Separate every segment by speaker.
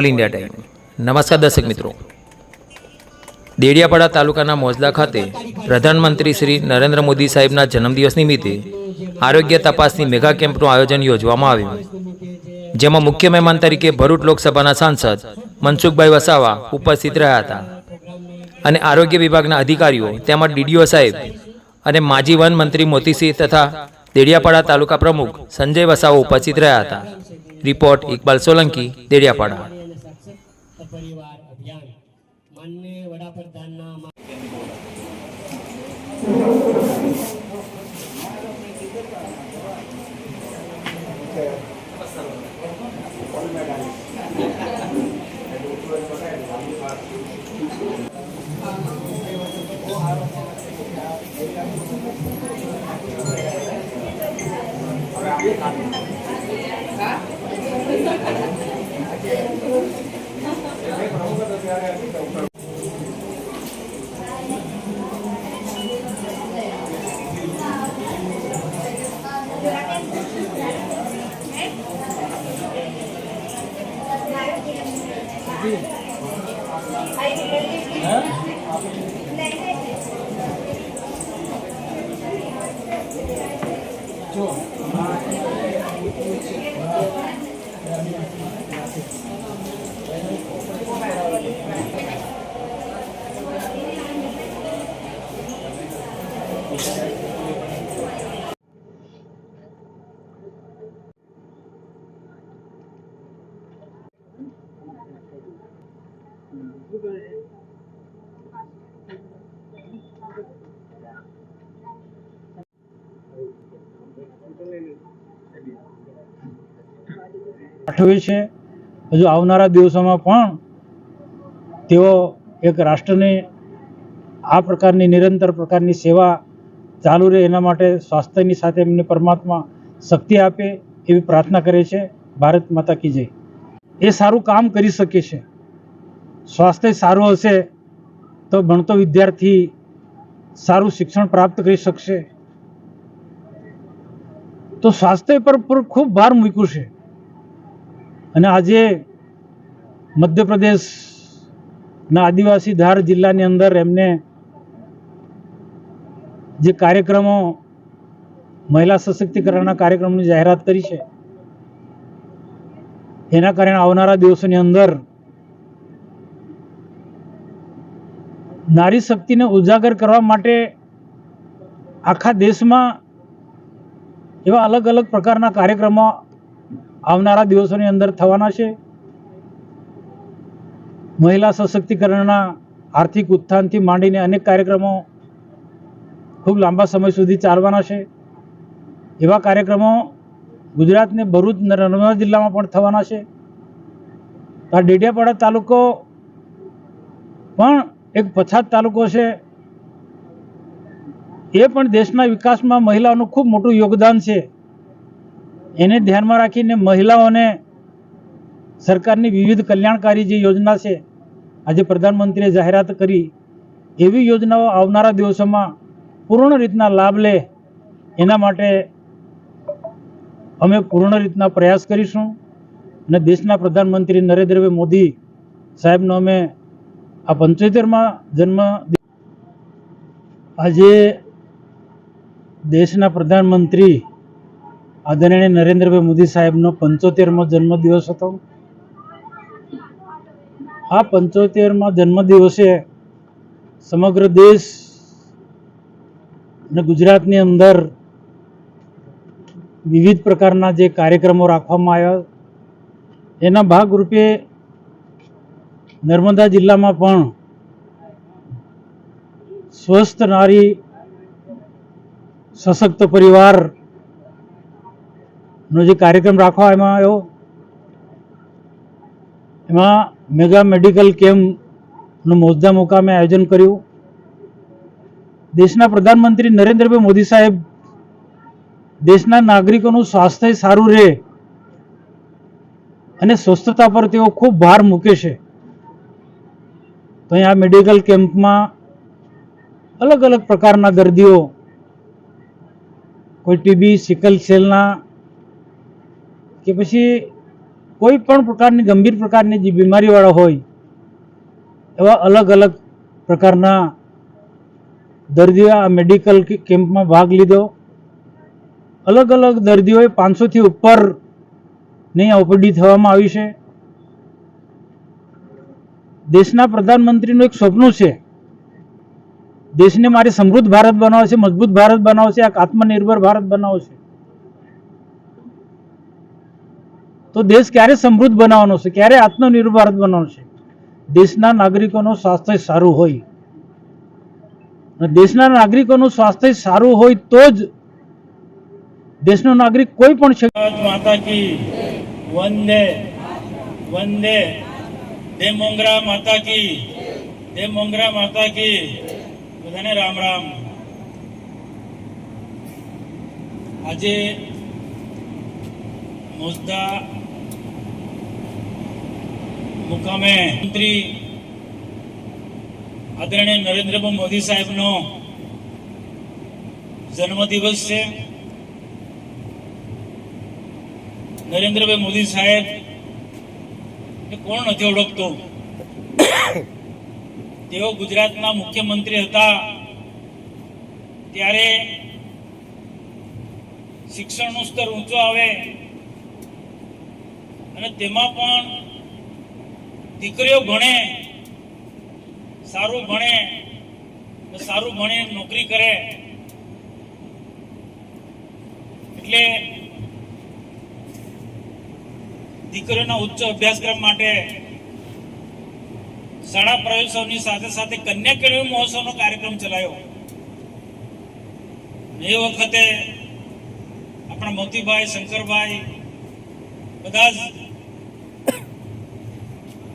Speaker 1: All India time નમસ્કાર દર્શક મિત્રો. દેડિયાપાડા તાલુકાના મોજલા ખાતે પ્રધાનમંત્રી શ્રી નરેન્દ્ર મોદી સાહેબના જન્મદિવસ નિમિત્તે આરોગ્ય તપાસની મેગા કેમ્પનું આયોજન યોજવામાં આવ્યું. જેમાં મુખ્ય મહેમાન તરીકે ભરૂચ લોકસભાના સાંસદ મનસુખભાઈ વસાવા ઉપસ્થિત રહ્યા હતા. અને આરોગ્ય વિભાગના અધિકારીઓ તેમજ ડીડીઓ સાહેબ અને માજી વન મંત્રી મોતીસિંહ તથા દેડિયાપાડા તાલુકા પ્રમુખ સંજય વસાવા ઉપસ્થિત રહ્યા હતા. રિપોર્ટ ઇકબાલ સોલંકી, દેડિયાપાડા.
Speaker 2: પરિવાર અભિયાન. માનનીય વડાપ્રધાનના I
Speaker 3: પાઠવે છે. હજુ આવનારા દિવસોમાં પણ તેઓ એક રાષ્ટ્રને આ પ્રકારની નિરંતર પ્રકારની સેવા ચાલુ રહે એના માટે સ્વાસ્થ્યની સાથે એમને પરમાત્મા શક્તિ આપે એવી પ્રાર્થના કરે છે. ભારત માતા કી જય. એ સારું કામ કરી શકે છે. સ્વાસ્થ્ય સારું હશે તો ભણતો વિદ્યાર્થી સારું શિક્ષણ પ્રાપ્ત કરી શકશે. તો સ્વાસ્થ્ય પર ખૂબ ભાર મૂક્યું છે. અને આજે મધ્યપ્રદેશના આદિવાસી ધાર જિલ્લાની અંદર એમને જે કાર્યક્રમો મહિલા સશક્તિકરણના કાર્યક્રમની જાહેરાત કરી છે, એના કારણે આવનારા દિવસોની અંદર નારી શક્તિને ઉજાગર કરવા માટે આખા દેશમાં એવા અલગ અલગ પ્રકારના કાર્યક્રમો આવનારા દિવસોની અંદર થવાના છે. મહિલા સશક્તિકરણના આર્થિક ઉત્થાનથી માંડીને અનેક કાર્યક્રમો ખૂબ લાંબા સમય સુધી ચાલવાના છે. એવા કાર્યક્રમો ગુજરાતને ભરૂચ, નર્મદા જિલ્લામાં પણ થવાના છે. આ ડેડિયાપાડા તાલુકો પણ એક પછાત તાલુકો છે. એ પણ દેશના વિકાસમાં મહિલાઓનું ખૂબ મોટું યોગદાન છે. એને ધ્યાનમાં રાખીને મહિલાઓને સરકારની વિવિધ કલ્યાણકારી જે યોજના છે, આજે પ્રધાનમંત્રીએ જાહેરાત કરી, એવી યોજનાઓ આવનારા દિવસોમાં પૂર્ણ રીતના લાભ લે, એના માટે અમે પૂર્ણ રીતના પ્રયાસ કરીશું. અને દેશના પ્રધાનમંત્રી નરેન્દ્રભાઈ મોદી સાહેબનો અમે આ પંચોતેરમાં જન્મ આજે દેશના પ્રધાનમંત્રી આદરણીય નરેન્દ્રભાઈ મોદી સાહેબનો પંચોતેરમો જન્મદિવસ હતો. આ પંચોતેરમાં જન્મદિવસે સમગ્ર દેશ અને ગુજરાતની અંદર વિવિધ પ્રકારના જે કાર્યક્રમો રાખવામાં આવ્યા. એના ભાગરૂપે નર્મદા જિલ્લામાં પણ સ્વસ્થ નારી સશક્ત પરિવાર નો જે કાર્યક્રમ રાખવામાં આવ્યો એમાં મેગા મેડિકલ કેમ્પનું મોજદા મુકામે આયોજન કર્યું. દેશના પ્રધાનમંત્રી નરેન્દ્રભાઈ મોદી સાહેબ દેશના નાગરિકોનું સ્વાસ્થ્ય સારું રહે અને સ્વસ્થતા પર તેઓ ખૂબ ભાર મૂકે છે. તો આ મેડિકલ કેમ્પમાં અલગ અલગ પ્રકારના દર્દીઓ, કોઈ ટીબી, સિકલ સેલના કે પછી
Speaker 4: કોઈ પણ પ્રકારની ગંભીર પ્રકારની જે બીમારીવાળા હોય, એવા અલગ અલગ પ્રકારના દર્દીઓ આ મેડિકલ કેમ્પમાં ભાગ લીધો. અલગ અલગ દર્દીઓએ પાંચસોથી ઉપર નહીં ઓપીડી થવામાં આવી છે. દેશના પ્રધાનમંત્રીનું એક સપનું છે. દેશને મારે સમૃદ્ધ ભારત બનાવશે મજબૂત ભારત બનાવશે એક આત્મનિર્ભર ભારત બનાવો છે તો દેશ ક્યારે સમૃદ્ધ બનાવવાનો છે? ક્યારે આત્મનિર્ભર ભારત બનાવવાનો છે? દેશના નાગરિકોનું સ્વાસ્થ્ય સારું હોય. અને દેશના નાગરિકોનું સ્વાસ્થ્ય સારું હોય તો જ દેશનો નાગરિક કોઈ પણ
Speaker 3: છે માતા કી વંદે વંદે. દે મોંગરા માતા કી દે મોંગરા માતા કી બધાને રામ રામ. આજે મોજદા મુકામે મંત્રી આદરણીય નરેન્દ્રભાઈ મોદી સાહેબનો જન્મદિવસ છે નરેન્દ્રભાઈ મોદી સાહેબ એ કોણ નથી ઓળખતો તેઓ ગુજરાતના મુખ્યમંત્રી હતા ત્યારે શિક્ષણનું સ્તર ઊંચો આવે અને તેમાં પણ દીકરીઓ ભણે, સારું ભણે સારું ભણે નોકરી કરે. એટલે દીકરીઓના ઉચ્ચ અભ્યાસક્રમ માટે શાળા પ્રવેશોની સાથે સાથે કન્યા કેળવણી મહોત્સવનો કાર્યક્રમ ચલાવ્યો એ વખતે આપણા મોતીભાઈ, શંકરભાઈ બધા જ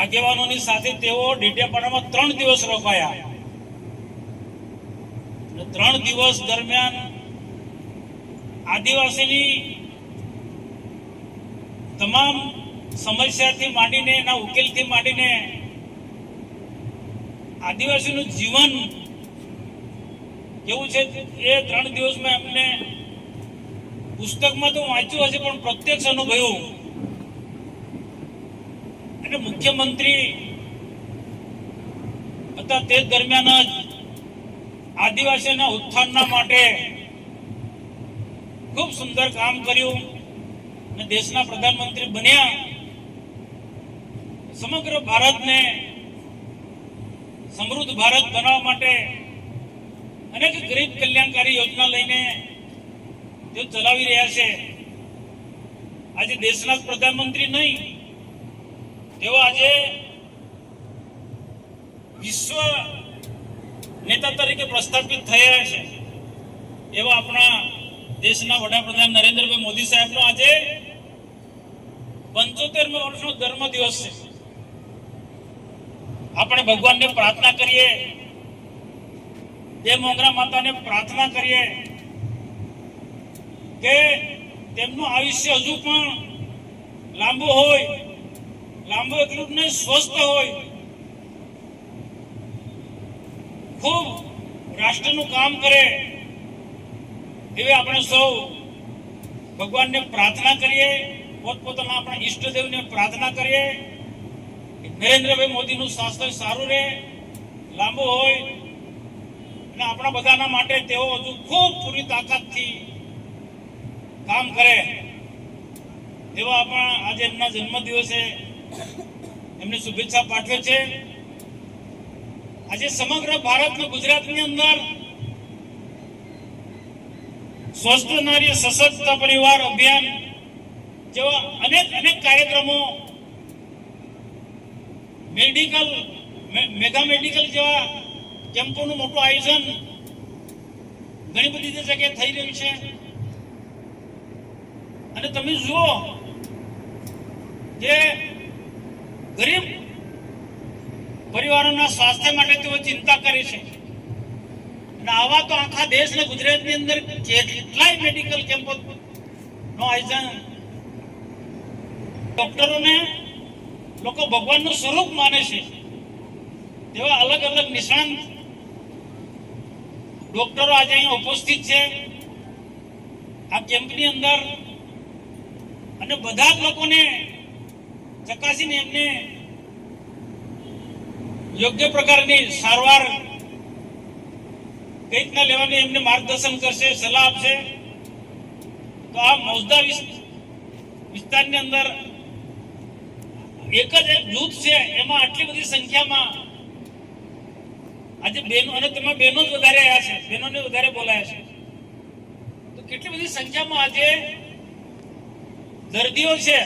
Speaker 3: આગેવાનોની સાથે તેઓ ડેડિયાપાડામાં ત્રણ દિવસ રોકાયા. ત્રણ દિવસ દરમિયાન આદિવાસીની તમામ સમસ્યાથી માંડીને એના ઉકેલથી માંડીને આદિવાસીનું જીવન કેવું છે એ ત્રણ દિવસમાં એમને પુસ્તકમાં તો વાંચ્યું હશે, પણ પ્રત્યક્ષ અનુભવ્યું. અને મુખ્યમંત્રી હતા તે દરમિયાન જ આદિવાસીના ઉત્થાનના માટે ખૂબ સુંદર કામ કર્યું અને દેશના પ્રધાનમંત્રી બન્યા. સમગ્ર ભારતને સમૃદ્ધ ભારત બનાવવા માટે અનેક ગરીબ કલ્યાણકારી યોજના લઈને તેઓ ચલાવી રહ્યા છે. આજે દેશના પ્રધાનમંત્રી નહીં તેઓ આજે વિશ્વ નેતા તરીકે પ્રસ્થાપિત થયા છે. એવા આપણા દેશના વડાપ્રધાન નરેન્દ્રભાઈ મોદી સાહેબનો આજે પંચોતેરમો વર્ષનો ધર્મ દિવસ છે. આપણે ભગવાનને પ્રાર્થના કરીએ. તે મોગરા માતાને પ્રાર્થના કરીએ કે તેમનું આયુષ્ય હજુ પણ લાંબુ હોય. લાંબુ એટલું ને સ્વસ્થ હોય. ખૂબ રાષ્ટ્રનું કામ કરે એવી આપણે સૌ ભગવાનને પ્રાર્થના કરીએ, પોતપોતાના આપણા ઈષ્ટદેવને પ્રાર્થના કરીએ નરેન્દ્રભાઈ મોદીનું સ્વાસ્થ્ય સારું રહે, લાંબુ હોય. અને આપણા બધાના માટે તેઓ હજુ ખૂબ પૂરી તાકાતથી કામ કરે. તેવા આપણા આજે એમના જન્મદિવસે એમને શુભેચ્છા પાઠવે છે. આજે સમગ્ર ભારતમાં ગુજરાતની અંદર સ્વસ્થ નારી સશક્ત પરિવાર અભિયાન જેવા અનેક અનેક કાર્યક્રમો મેડિકલ મેગા મેડિકલ જેવા કેમ્પોનું મોટું આયોજન ઘણી બધી જગ્યાએ થઈ રહ્યું છે. અને તમે જુઓ કે ગરીબ પરિવારોના સ્વાસ્થ્ય માટે તેઓ ચિંતા કરે છે. અને આવા તો આખા દેશ ને ગુજરાતની અંદર કેટલાય મેડિકલ કેમ્પો નો આયોજન ડોક્ટરોને લોકો ભગવાનનું સ્વરૂપ માને છે. તેવા અલગ અલગ નિષ્ણાંત ડોક્ટરો આજે અહીંયા ઉપસ્થિત છે. આ કેમ્પની અંદર અને બધા જ લોકોને ચકાસીને એમને યોગ્ય પ્રકારની સારવાર કઈ રીતના લેવાની એમને માર્ગદર્શન કરશે, સલાહ આપશે? તો આ મૌજદા વિસ્તારની અંદર એક જ એક જૂથ છે, એમાં આટલી બધી સંખ્યામાં આજે બહેનો અને તેમાં બહેનો જ વધારે આવ્યા છે બહેનોને વધારે બોલાયા છે. તો કેટલી બધી સંખ્યામાં આજે દર્દીઓ છે